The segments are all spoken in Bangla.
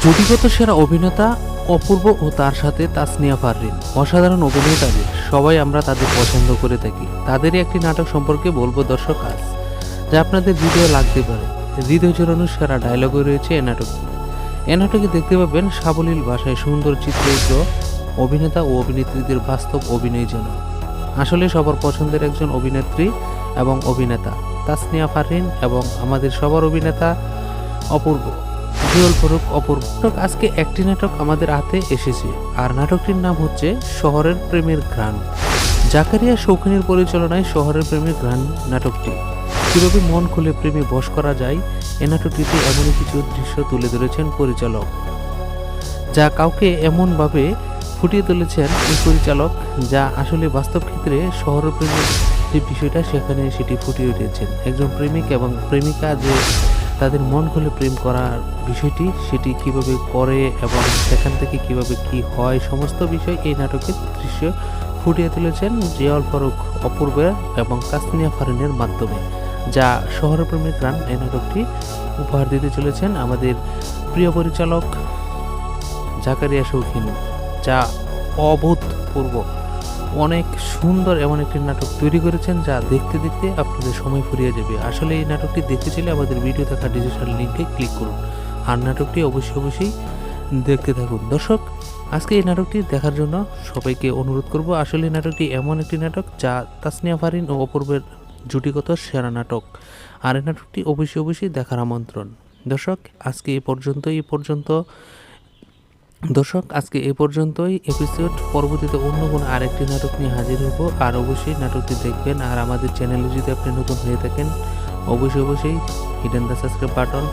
জুটিগত সেরা অভিনেতা, অপূর্ব ও তার সাথে তাসনিয়া ফাররিন, অসাধারণ অভিনয় তাদের সবাই আমরা তাদের পছন্দ করে থাকি। তাদেরই একটি নাটক সম্পর্কে বলব দর্শক আজ, যা আপনাদের ভিডিও লাগতে পারে। হৃদয় জোরানো সেরা ডায়লগও রয়েছে এ নাটকটি। এ নাটকে দেখতে পাবেন সাবলীল ভাষায় সুন্দর চিত্রিত অভিনেতা ও অভিনেত্রীদের বাস্তব অভিনয় যেন। আসলে সবার পছন্দের একজন অভিনেত্রী এবং অভিনেতা, তাসনিয়া ফারহিন এবং আমাদের সবার অভিনেতা অপূর্ব। জুয়েল ফরুক অপূর্ব। নাটক আজকে একটি নাটক আমাদের হাতে এসেছে, আর নাটকটির নাম হচ্ছে শহরের প্রেমের ঘ্রাণ। জাকারিয়া শৌখিনের পরিচালনায় শহরের প্রেমের ঘ্রাণ নাটকটি। কীভাবে মন খুলে প্রেমে বশ করা যায়, এ নাটকটিতে এমনই কিছু দৃশ্য তুলে ধরেছেন পরিচালক। যা কাউকে এমনভাবে ফুটিয়ে তুলেছেন এই পরিচালক, যা আসলে বাস্তব ক্ষেত্রে শহর প্রেমের যে বিষয়টা, সেখানে সেটি ফুটিয়ে উঠেছেন। একজন প্রেমিক এবং প্রেমিকা যে তাদের মন খুলে প্রেম করার বিষয়টি, সেটি কীভাবে করে এবং সেখান থেকে কীভাবে কি হয়, সমস্ত বিষয় এই নাটকের দৃশ্য ফুটিয়ে তুলেছেন জিয়াউল ফারুক অপূর্ব এবং তাসনিয়া ফারিনের মাধ্যমে, যা শহরের প্রেমিক রান এই নাটকটি উপহার দিতে চলেছেন আমাদের প্রিয় পরিচালক জাকারিয়া শৌখিন, যা অভূতপূর্ব। অনেক সুন্দর এমন একটি নাটক তৈরি করেছেন যা দেখতে দেখতে আপনাদের সময় ফুরিয়ে যাবে। আসলে এই নাটকটি দেখতে চাইলে আমাদের ভিডিও থাকা ডিজিটাল লিঙ্কে ক্লিক করুন। আর নাটকটি অবশ্যই অবশ্যই দেখতে থাকুন। দর্শক, আজকে এই নাটকটি দেখার জন্য সবাইকে অনুরোধ করব, আসলে নাটকটি এমন একটি নাটক যা তাসনিয়া ফারিন ও অপূর্বের জুটিগত সেরা নাটক। আর এই নাটকটি অবশ্যই অবশ্যই দেখার আমন্ত্রণ। দর্শক, আজকে এই পর্যন্ত এই পর্যন্ত দর্শক, আজকে এ পর্যন্তই। এপিসোড পরবর্তীতে অন্য কোনো আরেকটি নাটক নিয়ে হাজির হব। আর অবশ্যই নাটকটি দেখবেন। আর আমাদের চ্যানেলে যদি আপনি নতুন হয়ে থাকেন, অবশ্যই অবশ্যই হিডেন দ্য সাবস্ক্রাইব বাটন।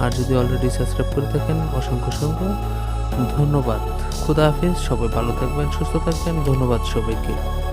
আর যদি অলরেডি সাবস্ক্রাইব করে থাকেন, অসংখ্য অসংখ্য ধন্যবাদ। খুদা হাফিজ। সবাই ভালো থাকবেন, সুস্থ থাকবেন। ধন্যবাদ সবাইকে।